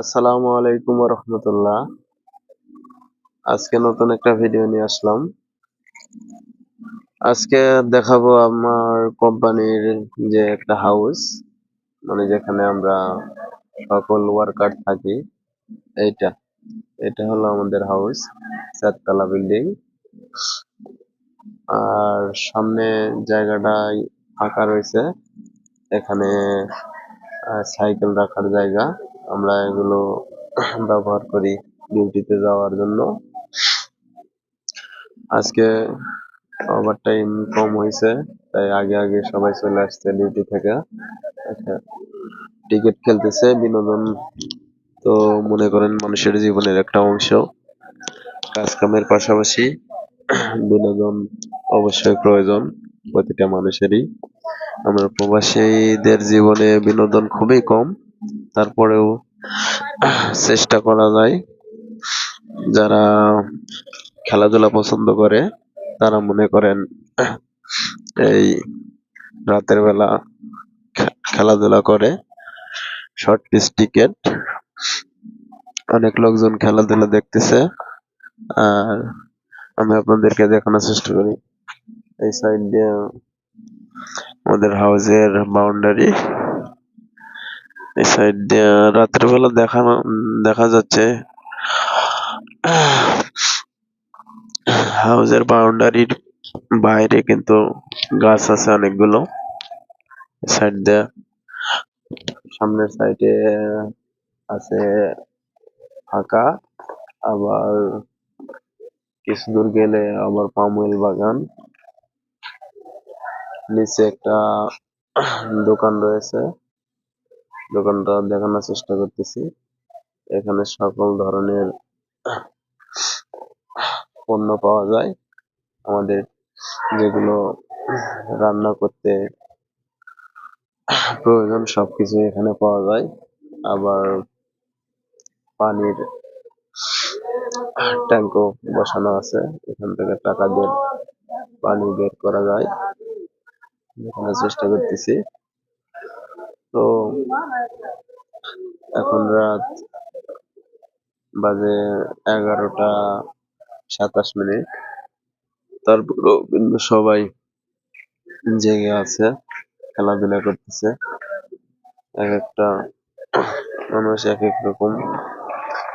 আসসালামু আলাইকুম রহমতুল্লাহ। আজকে নতুন একটা ভিডিও নিয়ে আসলাম। আজকে দেখাবো আমার কোম্পানির যে একটা হাউস মানে যেখানে আমরা সকল ওয়ার্কার থাকি, এইটা। এটা হলো আমাদের হাউস চারতলা বিল্ডিং আর সামনে জায়গাটাই ফাঁকা রয়েছে। এখানে সাইকেল রাখার জায়গা। আমরা এগুলো ব্যবহার করি ডিউটিতে যাওয়ার জন্য। আজকে ওভার টাইম কম হয়েছে, তাই আগে আগে সবাই চলে আসছে ডিউটি থেকে। টিকিট খেলতেছে বিনোদন তো মনে করেন মানুষের জীবনের একটা অংশ। কাজ কামের পাশাপাশি বিনোদন অবশ্যই প্রয়োজন প্রতিটা মানুষেরই। আমরা প্রবাসীদের জীবনে বিনোদন খুবই কম। তারপরেও চেষ্টা করা যায়। যারা খেলাধুলা পছন্দ করে, তারা মনে করেন, এই রাতের বেলা খেলাধুলা করে, শর্ট পিস টিকেট অনেক লোকজন খেলাধুলা দেখতেছে। আর আমি আপনাদেরকে দেখানোর চেষ্টা করি। এই সাইড দিয়ে আমাদের হাউসের বাউন্ডারি এই সাইড দিয়ে, রাতের বেলা দেখানো, দেখা যাচ্ছে হাউসের বাউন্ডারির বাইরে কিন্তু গাছ আছে অনেকগুলো। সাইড দিয়ে, সামনের সাইডে আছে ফাঁকা, আবার কিছু দূর গেলে আবার পামওয়েল বাগান। নিচে একটা দোকান রয়েছে। দোকানটা দেখানোর চেষ্টা করতেছি। এখানে সকল ধরনের পণ্য পাওয়া যায়। আমাদের যেগুলো রান্না করতে প্রয়োজন সবকিছু এখানে পাওয়া যায়। আবার পানির ট্যাঙ্কও বসানো আছে। এখান থেকে টাকা দিয়ে পানি বের করা যায়। দেখানোর চেষ্টা করতেছি। তো এখন রাত বাজে এগারোটা সাতাশ মিনিট। তারপরও কিন্তু সবাই জেগে আছে, খেলাধুলা করতেছে। এক একটা মানুষ এক এক রকম।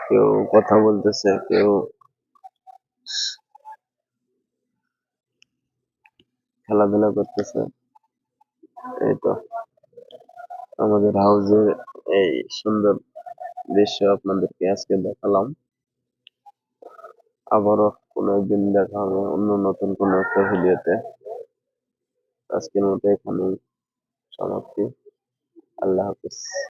কেউ কথা বলতেছে, কেউ খেলাধুলা করতেছে। এই তো। আমাদের হাউস -এর এই সুন্দর দৃশ্য আপনাদেরকে আজকে দেখালাম। আবারও কোনো একদিন দেখা হবে অন্য নতুন কোনো একটা ভিডিওতে। আজকের মতো এখানেই সমাপ্তি। আল্লাহ হাফিজ।